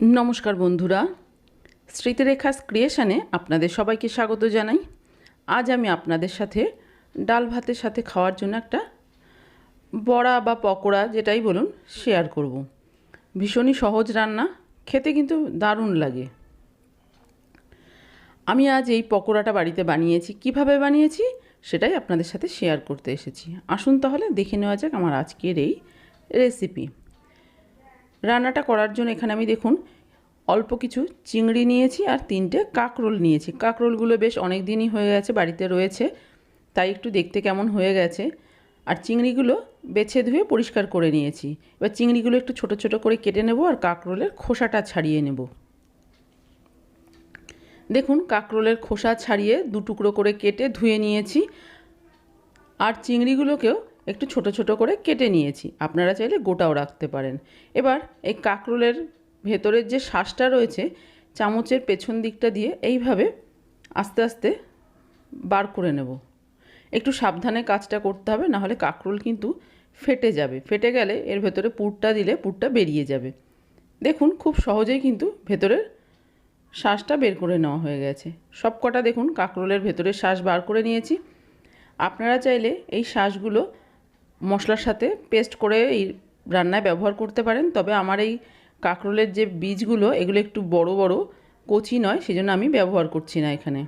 নমস্কার বন্ধুরা। স্মৃতিরেখা ক্রিয়েশনে আপনাদের সবাইকে স্বাগত জানাই। আজ আমি আপনাদের সাথে ডাল ভাতের সাথে খাওয়ার জন্য একটা বড়া বা পকোড়া যেটাই বলুন শেয়ার করব। ভীষণই সহজ রান্না, খেতে কিন্তু দারুণ লাগে। আমি আজ এই পকোড়াটা বাড়িতে বানিয়েছি। কীভাবে বানিয়েছি সেটাই আপনাদের সাথে শেয়ার করতে এসেছি। আসুন তাহলে দেখে নেওয়া যাক আমার আজকের এই রেসিপি রান্নাটা করার জন্য এখানে আমি দেখুন, অল্প কিছু চিংড়ি নিয়েছি আর তিনটে কাকরোল নিয়েছি। কাকরোলগুলো বেশ অনেক দিনই হয়ে গেছে, বাড়িতে রয়েছে, তাই একটু দেখতে কেমন হয়ে গেছে। আর চিংড়িগুলো বেছে ধুয়ে পরিষ্কার করে নিয়েছি। এবার চিংড়িগুলো একটু ছোট ছোট করে কেটে নেব আর কাকরোলের খোসাটা ছাড়িয়ে নেব। দেখুন, কাকরোলের খোসা ছাড়িয়ে দু টুকরো করে কেটে ধুয়ে নিয়েছি। আর চিংড়িগুলোকেও একটু ছোট ছোট করে কেটে নিয়েছি। আপনারা চাইলে গোটাও রাখতে পারেন। এবার এই কাকরোলের ভেতরের যে শ্বাসটা রয়েছে, চামচের পেছন দিকটা দিয়ে এইভাবে আস্তে আস্তে বার করে নেব। একটু সাবধানে কাজটা করতে হবে, নাহলে কাকরোল কিন্তু ফেটে যাবে। ফেটে গেলে এর ভেতরে পুরটা দিলে পুরটা বেরিয়ে যাবে। দেখুন, খুব সহজেই কিন্তু ভেতরের শ্বাসটা বের করে নেওয়া হয়ে গেছে। সব কটা দেখুন, কাকরোলের ভেতরের শ্বাস বার করে নিয়েছি। আপনারা চাইলে এই শ্বাসগুলো মশলার সাথে পেস্ট করে এই রান্নায় ব্যবহার করতে পারেন। তবে আমার এই কাঁকরোলের যে বীজগুলো, এগুলো একটু বড় বড়, কচি নয়, সেজন্য আমি ব্যবহার করছি না এখানে।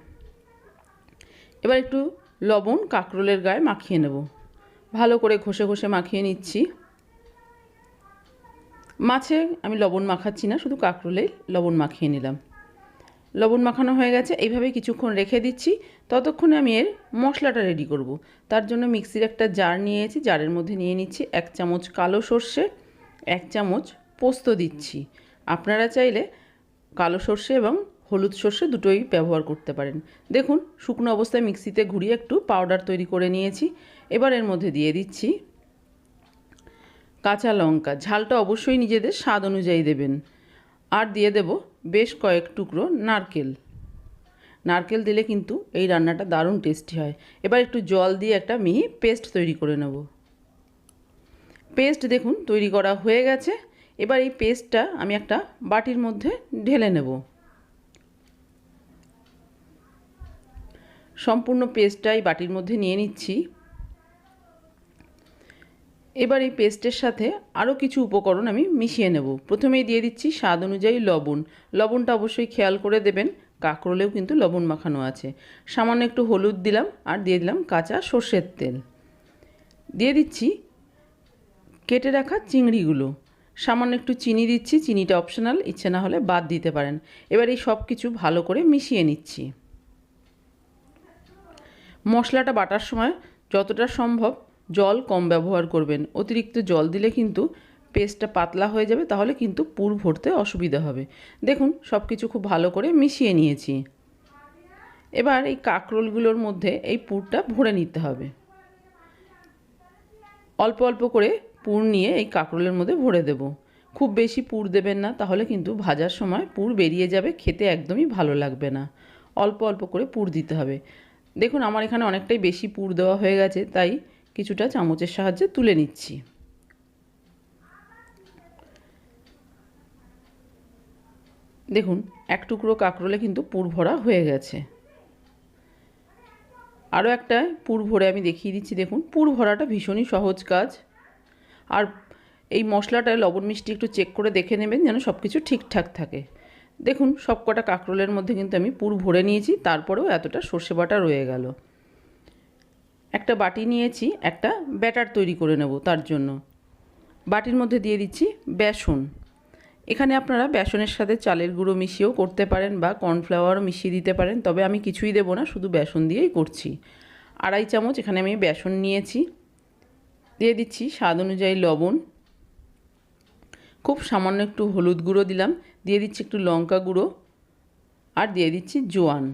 এবার একটু লবণ কাঁকরোলের গায়ে মাখিয়ে নেব। ভালো করে ঘষে ঘষে মাখিয়ে নিচ্ছি। মাছে আমি লবণ মাখাচ্ছি না, শুধু কাঁকরোলেই লবণ মাখিয়ে নিলাম। লবণ মাখানো হয়ে গেছে, এইভাবে কিছুক্ষণ রেখে দিচ্ছি। ততক্ষণে আমি এর মশলাটা রেডি করব। তার জন্য মিক্সির একটা জার নিয়েছি জারের মধ্যে নিয়ে নিচ্ছি এক চামচ কালো সর্ষে, এক চামচ পোস্ত দিচ্ছি। আপনারা চাইলে কালো সর্ষে এবং হলুদ সর্ষে দুটোই ব্যবহার করতে পারেন। দেখুন, শুকনো অবস্থায় মিক্সিতে ঘুরিয়ে একটু পাউডার তৈরি করে নিয়েছি। এবার এর মধ্যে দিয়ে দিচ্ছি কাঁচা লঙ্কা। ঝালটা অবশ্যই নিজেদের স্বাদ অনুযায়ী দেবেন। আর দিয়ে দেব বেশ কয়েক টুকরো নারকেল। নারকেল দিলে কিন্তু এই রান্নাটা দারুণ টেস্টি হয়। এবার একটু জল দিয়ে একটা মিহি পেস্ট তৈরি করে নেব। পেস্ট দেখুন, তৈরি করা হয়ে গেছে। এবার এই পেস্টটা আমি একটা বাটির মধ্যে ঢেলে নেব। সম্পূর্ণ পেস্টটাই বাটির মধ্যে নিয়ে নিচ্ছি। এবার এই পেস্টের সাথে আরও কিছু উপকরণ আমি মিশিয়ে নেব। প্রথমেই দিয়ে দিচ্ছি স্বাদ অনুযায়ী লবণ। লবণটা অবশ্যই খেয়াল করে দেবেন। কাঁকরোলেও কিন্তু লবণ মাখানো আছে। সামান্য একটু হলুদ দিলাম আর দিয়ে দিলাম কাঁচা সর্ষের তেল। দিয়ে দিচ্ছি কেটে রাখা চিংড়িগুলো। সামান্য একটু চিনি দিচ্ছি, চিনিটা অপশনাল ইচ্ছে না হলে বাদ দিতে পারেন। এবার এই সব কিছু ভালো করে মিশিয়ে নিচ্ছি। মশলাটা বাটার সময় যতটা সম্ভব জল কম ব্যবহার করবেন। অতিরিক্ত জল দিলে কিন্তু পেস্টটা পাতলা হয়ে যাবে, তাহলে কিন্তু পুর ভরতে অসুবিধা হবে। দেখুন সব কিছু খুব ভালো করে মিশিয়ে নিয়েছি। এবার এই কাঁকরোলগুলোর মধ্যে এই পুরটা ভরে নিতে হবে। অল্প অল্প করে পুর নিয়ে এই কাঁকরোলের মধ্যে ভরে দেব। খুব বেশি পুর দেবেন না, তাহলে কিন্তু ভাজার সময় পুর বেরিয়ে যাবে, খেতে একদমই ভালো লাগবে না। অল্প অল্প করে পুর দিতে হবে। দেখুন, আমার এখানে অনেকটাই বেশি পুর দেওয়া হয়ে গেছে, তাই কিছুটা চামচের সাহায্যে তুলে নিচ্ছি। দেখুন, এক টুকরো কাঁকরোলে কিন্তু পুর ভরা হয়ে গেছে। আরও একটা পুর ভরে আমি দেখিয়ে দিচ্ছি, দেখুন, পুর ভরাটা ভীষণই সহজ কাজ। আর এই মশলাটায় লবণ মিষ্টি একটু চেক করে দেখে নেবেন যেন সব কিছু ঠিকঠাক থাকে। দেখুন সব কটা কাঁকরোলের মধ্যে কিন্তু আমি পুর ভরে নিয়েছি, তারপরেও এতটা সর্ষে বাটা রয়ে গেল। একটা বাটি নিয়েছি, একটা ব্যাটার তৈরি করে নেব তার জন্য। বাটির মধ্যে দিয়ে দিচ্ছি বেসন। এখানে আপনারা বেসনের সাথে চালের গুঁড়ো মিশিয়েও করতে পারেন বা কর্নফ্লাওয়ারও মিশিয়ে দিতে পারেন, তবে আমি কিছুই দেবো না, শুধু বেসন দিয়েই করছি। আড়াই চামচ এখানে আমি বেসন নিয়েছি। দিয়ে দিচ্ছি স্বাদ অনুযায়ী লবণ। খুব সামান্য একটু হলুদ গুঁড়ো দিলাম, দিয়ে দিচ্ছি একটু লঙ্কা গুঁড়ো আর দিয়ে দিচ্ছি জোয়ান।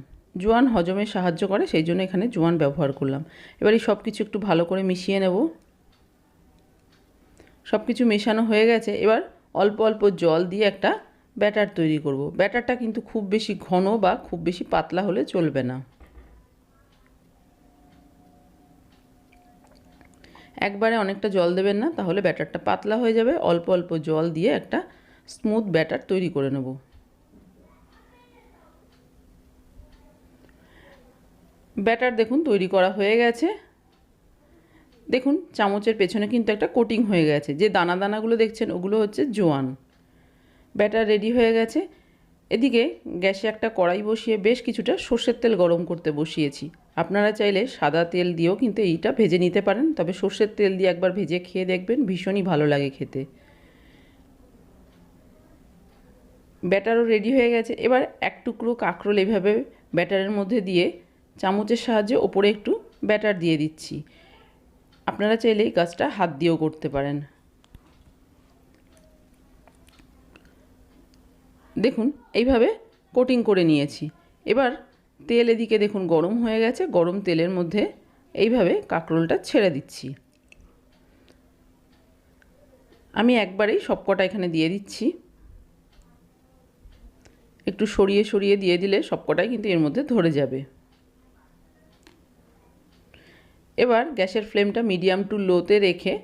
জোয়ান হজমে সাহায্য করে, সেই জন্য এখানে জোয়ান ব্যবহার করলাম। এবার সব কিছু একটু ভালো করে মিশিয়ে নেব। সব কিছু মেশানো হয়ে গেছে। এবার অল্প অল্প জল দিয়ে একটা ব্যাটার তৈরি করব। ব্যাটারটা কিন্তু খুব বেশি ঘন বা খুব বেশি পাতলা হলে চলবে না। একবারে অনেকটা জল দেবেন না, তাহলে ব্যাটারটা পাতলা হয়ে যাবে। অল্প অল্প জল দিয়ে একটা স্মুথ ব্যাটার তৈরি করে নেব। ব্যাটার দেখুন তৈরি করা হয়ে গেছে। দেখুন, চামচের পেছনে কিন্তু একটা কোটিং হয়ে গেছে। যে দানা দানাগুলো দেখছেন, ওগুলো হচ্ছে জোয়ান। ব্যাটার রেডি হয়ে গেছে। এদিকে গ্যাসে একটা কড়াই বসিয়ে বেশ কিছুটা সর্ষের তেল গরম করতে বসিয়েছি। আপনারা চাইলে সাদা তেল দিয়েও কিন্তু এইটা ভেজে নিতে পারেন, তবে সর্ষের তেল দিয়ে একবার ভেজে খেয়ে দেখবেন, ভীষণই ভালো লাগে খেতে। ব্যাটারও রেডি হয়ে গেছে। এবার এক টুকরো কাঁকরোল এভাবে ব্যাটারের মধ্যে দিয়ে চামচের সাহায্যে ওপরে একটু ব্যাটার দিয়ে দিচ্ছি। আপনারা চাইলে এই কাজটা হাত দিয়েও করতে পারেন। দেখুন, এইভাবে কোটিং করে নিয়েছি। এবার তেল এদিকে দেখুন গরম হয়ে গেছে, গরম তেলের মধ্যে এইভাবে কাঁকরোলটা ছেড়ে দিচ্ছি। আমি একবারেই সবকটা এখানে দিয়ে দিচ্ছি। একটু সরিয়ে সরিয়ে দিয়ে দিলে সবকটাই কিন্তু এর মধ্যে ধরে যাবে। এবার গ্যাসের ফ্লেমটা মিডিয়াম টু লোতে রেখে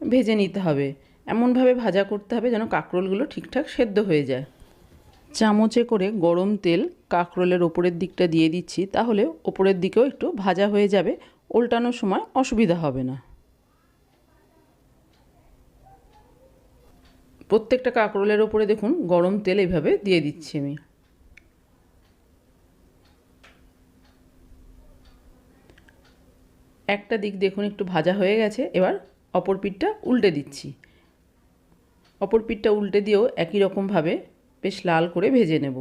ভেজে নিতে হবে। এমনভাবে ভাজা করতে হবে যেন কাঁকরোলগুলো ঠিকঠাক সেদ্ধ হয়ে যায়। চামচে করে গরম তেল কাঁকরোলের ওপরের দিকটা দিয়ে দিচ্ছি, তাহলে ওপরের দিকেও একটু ভাজা হয়ে যাবে উল্টানোর সময় অসুবিধা হবে না। প্রত্যেকটা কাঁকরোলের ওপরে দেখুন গরম তেল এইভাবে দিয়ে দিচ্ছি আমি। একটা দিক দেখুন একটু ভাজা হয়ে গেছে, এবার অপর পিঠটা উল্টে দিচ্ছি। অপর পিঠটা উল্টে দিয়েও একই রকমভাবে বেশ লাল করে ভেজে নেব।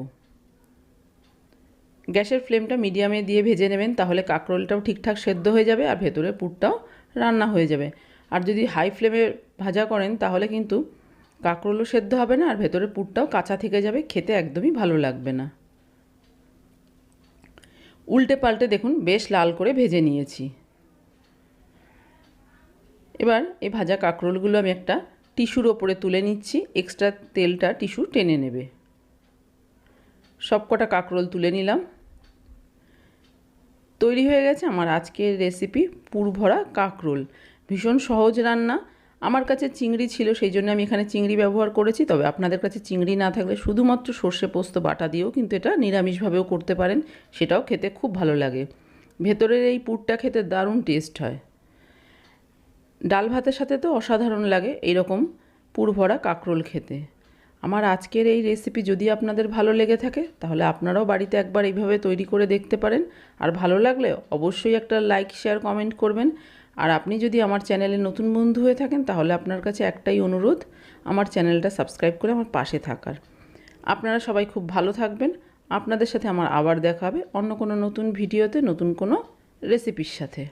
গ্যাসের ফ্লেমটা মিডিয়ামে দিয়ে ভেজে নেবেন, তাহলে কাঁকরোলটাও ঠিকঠাক সেদ্ধ হয়ে যাবে আর ভেতরের পুরটাও রান্না হয়ে যাবে। আর যদি হাই ফ্লেমে ভাজা করেন, তাহলে কিন্তু কাঁকরোলও সেদ্ধ হবে না, আর ভেতরের পুরটাও কাঁচা থেকে যাবে, খেতে একদমই ভালো লাগবে না। উল্টে পাল্টে দেখুন, বেশ লাল করে ভেজে নিয়েছি। এবার এই ভাজা কাঁকরোলগুলো আমি একটা টিস্যুর ওপরে তুলে নিচ্ছি। এক্সট্রা তেলটা টিস্যু টেনে নেবে। সবকটা কাঁকরোল তুলে নিলাম। তৈরি হয়ে গেছে আমার আজকের রেসিপি পুরভরা কাঁকরোল। ভীষণ সহজ রান্না। আমার কাছে চিংড়ি ছিল, সেই জন্য আমি এখানে চিংড়ি ব্যবহার করেছি। তবে আপনাদের কাছে চিংড়ি না থাকলে শুধুমাত্র সর্ষে পোস্ত, বাটা দিয়েও কিন্তু এটা নিরামিষভাবেও করতে পারেন। সেটাও খেতে খুব ভালো লাগে। ভেতরের এই পুরটা খেতে দারুণ টেস্ট হয়। ডাল ভাতের সাথে তো অসাধারণ লাগে, এইরকম পুরভরা কাঁকরোল খেতে। আমার আজকের এই রেসিপি যদি আপনাদের ভালো লেগে থাকে, তাহলে আপনারাও বাড়িতে একবার এইভাবে তৈরি করে দেখতে পারেন। আর ভালো লাগলে অবশ্যই একটা লাইক শেয়ার কমেন্ট করবেন। আর আপনি যদি আমার চ্যানেলে নতুন বন্ধু হয়ে থাকেন, তাহলে আপনার কাছে একটাই অনুরোধ, আমার চ্যানেলটা সাবস্ক্রাইব করে আমার পাশে থাকার। আপনারা সবাই খুব ভালো থাকবেন। আপনাদের সাথে আমার আবার দেখা হবে অন্য কোনো নতুন ভিডিওতে, নতুন কোনো রেসিপির সাথে।